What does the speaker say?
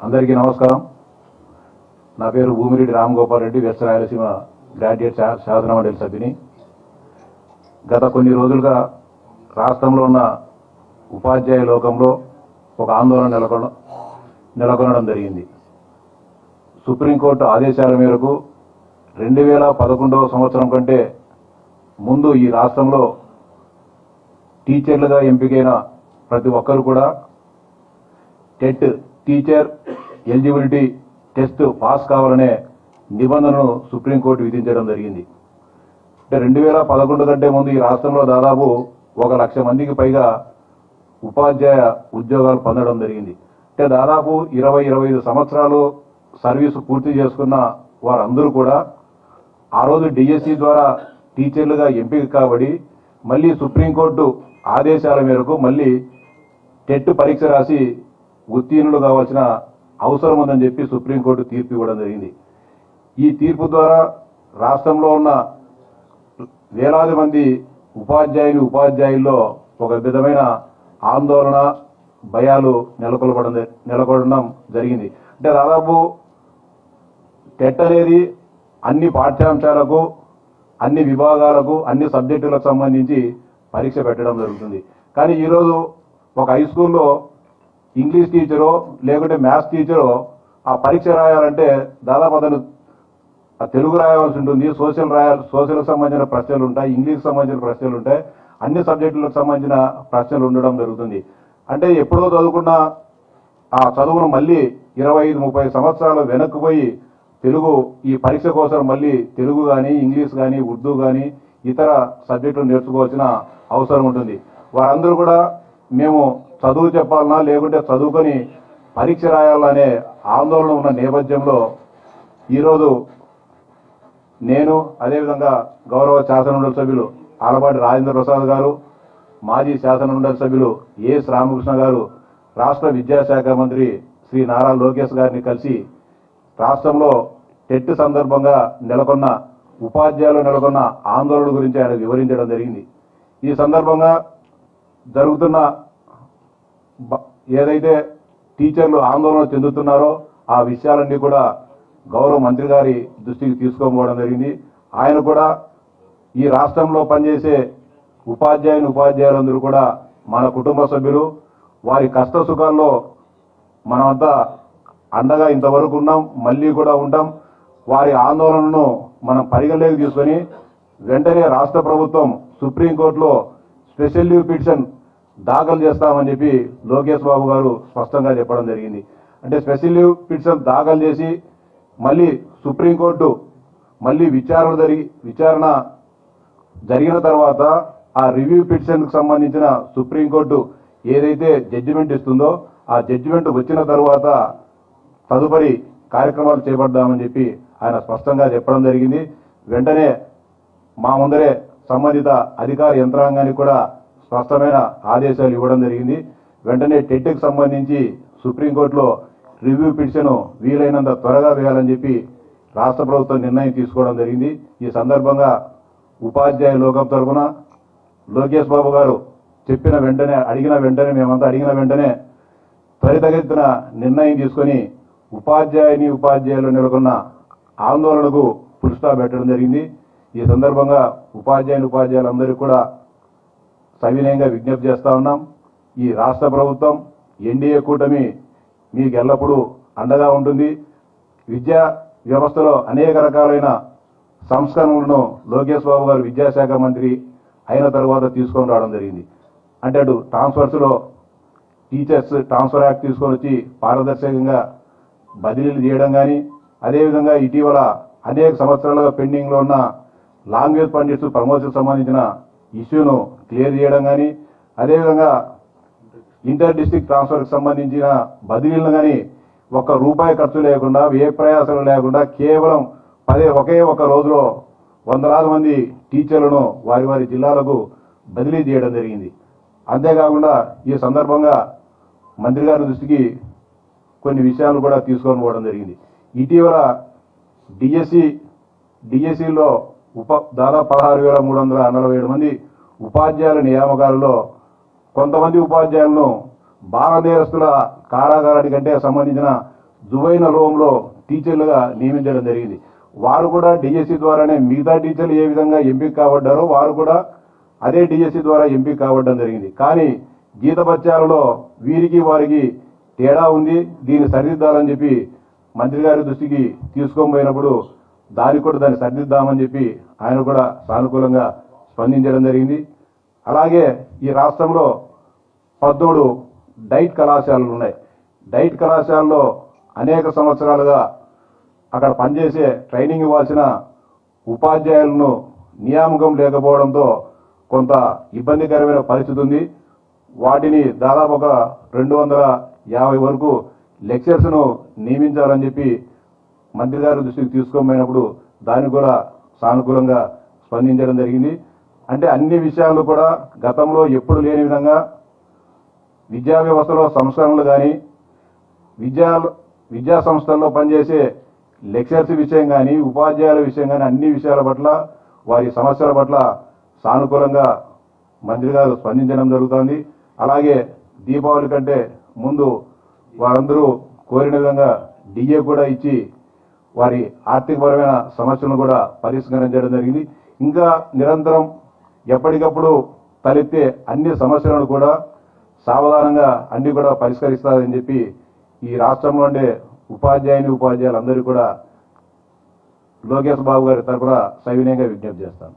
అందరికీ నమస్కారం. నా పేరు భూమిరెడ్డి రామగోపాల్ రెడ్డి వెస్ట్ రాయలసీమ గ్రాడ్యుయేట్ శాసనమండలి సభ్యుని. గత కొన్ని రోజులుగా రాష్ట్రంలో ఉన్న ఉపాధ్యాయ లోకంలో ఒక ఆందోళన నెలకొన నెలకొనడం జరిగింది. సుప్రీంకోర్టు ఆదేశాల మేరకు రెండు వేల పదకొండవ సంవత్సరం కంటే ముందు ఈ రాష్ట్రంలో టీచర్లుగా ఎంపికైన ప్రతి ఒక్కరు కూడా TET teacher eligibility test pass కావాలనే నిబంధనను సుప్రీంకోర్టు విధించడం జరిగింది. అంటే రెండు వేల పదకొండు కంటే ముందు ఈ రాష్ట్రంలో దాదాపు ఒక లక్ష మందికి పైగా ఉపాధ్యాయ ఉద్యోగాలు పొందడం జరిగింది. అంటే దాదాపు ఇరవై ఇరవై ఐదు సంవత్సరాలు సర్వీసు పూర్తి చేసుకున్న వారందరూ కూడా ఆ రోజు డిఎస్సి ద్వారా టీచర్లుగా ఎంపిక కాబడి మళ్ళీ సుప్రీంకోర్టు ఆదేశాల మేరకు మళ్ళీ టెట్ పరీక్ష రాసి ఉత్తీర్ణులు కావాల్సిన అవసరం ఉందని చెప్పి సుప్రీంకోర్టు తీర్పు ఇవ్వడం జరిగింది. ఈ తీర్పు ద్వారా రాష్ట్రంలో ఉన్న వేలాది మంది ఉపాధ్యాయులు ఉపాధ్యాయుల్లో ఒక విధమైన ఆందోళన భయాలు నెలకొల్పడం నెలకొల్పడం జరిగింది. అంటే దాదాపు టెట్ అనేది అన్ని పాఠ్యాంశాలకు అన్ని విభాగాలకు అన్ని సబ్జెక్టులకు సంబంధించి పరీక్ష పెట్టడం జరుగుతుంది. కానీ ఈరోజు ఒక హై స్కూల్లో ఇంగ్లీష్ టీచరో లేకుంటే మ్యాథ్స్ టీచరో ఆ పరీక్ష రాయాలంటే దాదాపు అతను తెలుగు రాయవలసి ఉంటుంది సోషల్ రాయాలి సోషల్కి సంబంధించిన ప్రశ్నలు ఉంటాయి ఇంగ్లీష్కి సంబంధించిన ప్రశ్నలు ఉంటాయి అన్ని సబ్జెక్టులకు సంబంధించిన ప్రశ్నలు ఉండడం జరుగుతుంది. అంటే ఎప్పుడో చదువుకున్న ఆ చదువును మళ్ళీ ఇరవై ఐదు ముప్పై సంవత్సరాలు వెనక్కుపోయి తెలుగు ఈ పరీక్ష కోసం మళ్ళీ తెలుగు కానీ ఇంగ్లీష్ కానీ ఉర్దూ కానీ ఇతర సబ్జెక్టులు నేర్చుకోవాల్సిన అవసరం ఉంటుంది. వారందరూ కూడా మేము చదువు చెప్పాలన్నా లేకుంటే చదువుకొని పరీక్ష రాయాలనే ఆందోళన ఉన్న నేపథ్యంలో ఈరోజు నేను అదేవిధంగా గౌరవ శాసనమండలి సభ్యులు ఆలపాటి రాజేంద్ర ప్రసాద్ గారు మాజీ శాసనమండలి సభ్యులు ఏఎస్ రామకృష్ణ గారు రాష్ట్ర విద్యాశాఖ మంత్రి శ్రీ నారా లోకేష్ గారిని కలిసి రాష్ట్రంలో టెట్ సందర్భంగా నెలకొన్న ఉపాధ్యాయులు నెలకొన్న ఆందోళన గురించి ఆయన వివరించడం జరిగింది. ఈ సందర్భంగా జరుగుతున్న ఏదైతే టీచర్లు ఆందోళన చెందుతున్నారో ఆ విషయాలన్నీ కూడా గౌరవ మంత్రి గారి దృష్టికి తీసుకోకపోవడం జరిగింది. ఆయన కూడా ఈ రాష్ట్రంలో పనిచేసే ఉపాధ్యాయుని ఉపాధ్యాయులందరూ కూడా మన కుటుంబ సభ్యులు. వారి కష్ట సుఖాల్లో మనమంతా అండగా ఇంతవరకు ఉన్నాం మళ్ళీ కూడా ఉంటాం. వారి ఆందోళనను మనం పరిగణలోకి తీసుకొని వెంటనే రాష్ట్ర ప్రభుత్వం సుప్రీంకోర్టులో స్పెషల్ లీవ్ పిటిషన్ దాఖలు చేస్తామని చెప్పి లోకేష్ బాబు గారు స్పష్టంగా చెప్పడం జరిగింది. అంటే స్పెషల్ లీవ్ పిటిషన్ దాఖలు చేసి మళ్ళీ సుప్రీంకోర్టు మళ్ళీ విచారణ జరిగి విచారణ జరిగిన తర్వాత ఆ రివ్యూ పిటిషన్కు సంబంధించిన సుప్రీంకోర్టు ఏదైతే జడ్జిమెంట్ ఇస్తుందో ఆ జడ్జిమెంట్ వచ్చిన తర్వాత తదుపరి కార్యక్రమాలు చేపడదామని చెప్పి ఆయన స్పష్టంగా చెప్పడం జరిగింది. వెంటనే మా ముందరే సంబంధిత అధికార యంత్రాంగానికి కూడా స్పష్టమైన ఆదేశాలు ఇవ్వడం జరిగింది. వెంటనే టెట్కి సంబంధించి సుప్రీంకోర్టులో రివ్యూ పిటిషన్ వీలైనంత త్వరగా వేయాలని చెప్పి రాష్ట్ర ప్రభుత్వం నిర్ణయం తీసుకోవడం జరిగింది. ఈ సందర్భంగా ఉపాధ్యాయ లోకం తరఫున లోకేష్ బాబు గారు చెప్పిన వెంటనే అడిగిన వెంటనే మేమంతా అడిగిన వెంటనే త్వరితగతిన నిర్ణయం తీసుకొని ఉపాధ్యాయుని ఉపాధ్యాయులు నెలకొన్న ఆందోళనకు ఫుల్ పెట్టడం జరిగింది. ఈ సందర్భంగా ఉపాధ్యాయుని ఉపాధ్యాయులందరికీ కూడా సవినయంగా విజ్ఞప్తి చేస్తా ఉన్నాం. ఈ రాష్ట్ర ప్రభుత్వం ఎన్డీఏ కూటమి మీకు ఎల్లప్పుడూ అండగా ఉంటుంది. విద్యా వ్యవస్థలో అనేక రకాలైన సంస్కరణలను లోకేష్ బాబు గారు విద్యాశాఖ మంత్రి అయిన తర్వాత తీసుకొని రావడం జరిగింది. అంటే అటు ట్రాన్స్ఫర్స్లో టీచర్స్ ట్రాన్స్ఫర్ యాక్ట్ తీసుకొని వచ్చి పారదర్శకంగా బదిలీలు చేయడం కానీ అదేవిధంగా ఇటీవల అనేక సంవత్సరాలుగా పెండింగ్లో ఉన్న లాంగ్వేజ్ పండిట్స్ ప్రమోషన్ సంబంధించిన ఇష్యూను క్లియర్ చేయడం కానీ అదేవిధంగా ఇంటర్ డిస్టిక్ ట్రాన్స్ఫర్కి సంబంధించిన బదిలీలను కానీ ఒక్క రూపాయి ఖర్చు లేకుండా ఏ ప్రయాసాలు లేకుండా కేవలం పదే ఒకే ఒక రోజులో వందలాది మంది టీచర్లను వారి వారి జిల్లాలకు బదిలీ చేయడం జరిగింది. అంతేకాకుండా ఈ సందర్భంగా మంత్రి గారి దృష్టికి కొన్ని విషయాలు కూడా తీసుకొని పోవడం జరిగింది. ఇటీవల డిఎస్సి డిఎస్సిలో ఉప దాదాపు పదహారు వేల మూడు వందల నలభై ఏడు మంది ఉపాధ్యాయుల నియామకాలలో కొంతమంది ఉపాధ్యాయులను బాల నేరస్తుల కారాగారానికి అంటే సంబంధించిన జువైన లోంలో టీచర్లుగా నియమించడం జరిగింది. వారు కూడా డిఎస్సి ద్వారానే మిగతా టీచర్లు ఏ విధంగా ఎంపిక కాబడ్డారో వారు కూడా అదే డిఎస్సి ద్వారా ఎంపిక కావడం జరిగింది. కానీ జీతభత్యాలలో వీరికి వారికి తేడా ఉంది. దీన్ని సరిదిద్దాలని చెప్పి మంత్రి గారి దృష్టికి తీసుకొని పోయినప్పుడు దానికి కూడా దాన్ని సరిదిద్దామని చెప్పి ఆయన కూడా సానుకూలంగా స్పందించడం జరిగింది. అలాగే ఈ రాష్ట్రంలో పద్దోడు డైట్ కళాశాలలు ఉన్నాయి. డైట్ కళాశాలలో అనేక సంవత్సరాలుగా అక్కడ పనిచేసే ట్రైనింగ్ ఇవ్వాల్సిన ఉపాధ్యాయులను నియామకం లేకపోవడంతో కొంత ఇబ్బందికరమైన పరిస్థితి ఉంది. వాటిని దాదాపు ఒక రెండు వందల యాభై వరకు లెక్చర్స్ను నియమించాలని చెప్పి మంత్రి గారి దృష్టికి తీసుకోమైనప్పుడు దాన్ని కూడా సానుకూలంగా స్పందించడం జరిగింది. అంటే అన్ని విషయాలు కూడా గతంలో ఎప్పుడు లేని విధంగా విద్యా వ్యవస్థలో సంస్కరణలు కానీ విద్యా విద్యా సంస్థల్లో పనిచేసే లెక్చర్స్ విషయం కానీ ఉపాధ్యాయుల విషయం కానీ అన్ని విషయాల పట్ల వారి సమస్యల పట్ల సానుకూలంగా మంత్రి గారు స్పందించడం జరుగుతుంది. అలాగే దీపావళి కంటే ముందు వారందరూ కోరిన విధంగా డిఏ కూడా ఇచ్చి వారి ఆర్థికపరమైన సమస్యలను కూడా పరిష్కరించడం జరిగింది. ఇంకా నిరంతరం ఎప్పటికప్పుడు తలెత్తే అన్ని సమస్యలను కూడా సావధానంగా అన్ని కూడా పరిష్కరిస్తారని చెప్పి ఈ రాష్ట్రంలో ఉండే ఉపాధ్యాయుని ఉపాధ్యాయులందరూ కూడా లోకేష్ బాబు గారి తరఫున సవినయంగా విజ్ఞప్తి చేస్తాను.